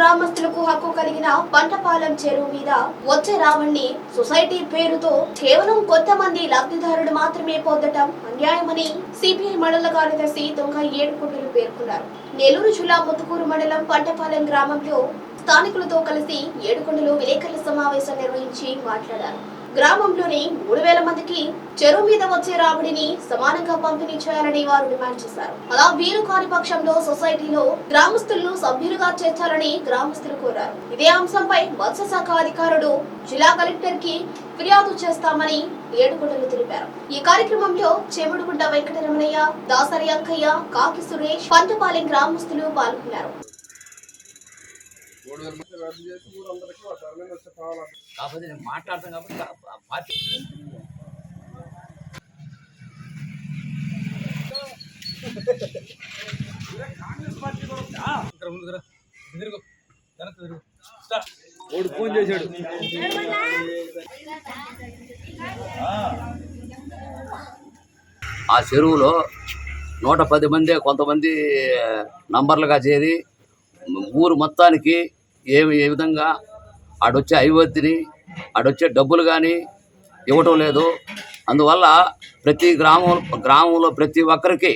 గ్రామస్తులకు హక్కు కలిగిన పంటపాలెం చెరువు మీద వచ్చే రావణ్ణి సొసైటీ పేరుతో కేవలం కొంతమంది లబ్ధిదారులు మాత్రమే పొందటం అన్యాయమని సిపిఐ మండల కార్యదర్శి దొంగ ఏడుకుంటలు పేర్కొన్నారు. నెల్లూరు జిల్లా ముత్తుకూరు మండలం పంటపాలెం గ్రామంలో స్థానికులతో కలిసి ఏడుకొండలో విలేకరుల సమావేశం నిర్వహించి మాట్లాడారు. గ్రామంలోని మూడు వేల మందికి చెరువు మీద వచ్చే రాబడిని సమానంగా పంపిణీ చేయాలని వారు డిమాండ్ చేశారు. అలా వీలు కాని పక్షంలో సొసైటీలో గ్రామస్తులను సభ్యులుగా చేర్చాలని గ్రామస్తులు కోరారు. ఇదే అంశంపై మత్స్యశాఖ అధికారులు జిల్లా కలెక్టర్కి ఫిర్యాదు చేస్తామని ఏడుగుంటలు తెలిపారు. ఈ కార్యక్రమంలో చెముడుగుంట వెంకటరమణయ్య దాసరి అంకయ్య కాకి సురేష్ పంటపాలెం గ్రామస్తులు పాల్గొన్నారు. మూడు వేల మంది రద్దు చేసి మూడు వందలకి ఒక అరవై వచ్చే కావాలి కాకపోతే నేను మాట్లాడతాను కాబట్టి ఆ- పార్టీ ఇక్కడ. తిరుగు. తిరుగు. వాడు ఫోన్ చేశాడు ఆ చెరువులో నూట పది మంది కొంతమంది నంబర్లుగా చేరి ఊరు మొత్తానికి ఏమి ఏ విధంగా ఆడొచ్చే అభివృద్ధిని ఆడొచ్చే డబ్బులు కానీ ఇవ్వటం లేదు. అందువల్ల ప్రతి గ్రామం గ్రామంలో ప్రతి ఒక్కరికి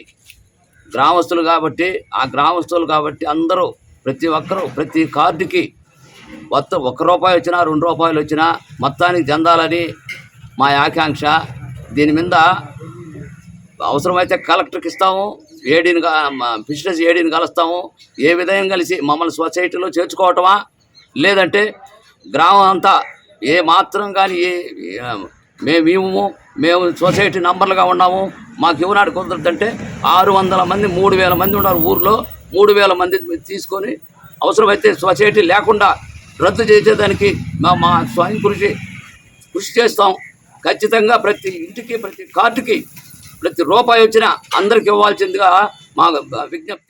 గ్రామస్తులు కాబట్టి ఆ గ్రామస్తులు కాబట్టి అందరూ ప్రతి ఒక్కరూ ప్రతి కార్డుకి మొత్తం ఒక్క రూపాయి వచ్చినా రెండు రూపాయలు వచ్చినా మొత్తానికి చెందాలని మా ఆకాంక్ష. దీని మీద అవసరమైతే కలెక్టర్కి ఇస్తాము ఏడీని బిజినెస్ ఏడీని కలుస్తాము ఏ విధంగా కలిసి మమ్మల్ని సొసైటీలో చేర్చుకోవటమా? లేదంటే గ్రామం అంతా ఏ మాత్రం కానీ ఏ ఏ- మేము ఇవ్వము మేము సొసైటీ నంబర్లుగా ఉన్నాము మాకు ఇవ్వనాడు కుదరదంటే ఆరు వందల మంది మూడు వేల మంది ఉన్నారు ఊర్లో మూడు వేల మంది తీసుకొని అవసరమైతే సొసైటీ లేకుండా రద్దు చేసేదానికి మా మా స్వయం కృషి కృషి చేస్తాం. ఖచ్చితంగా ప్రతి ఇంటికి ప్రతి కార్డుకి ప్రతి రూపాయి వచ్చినా అందరికి ఇవ్వాల్సిందిగా మా విజ్ఞప్తి.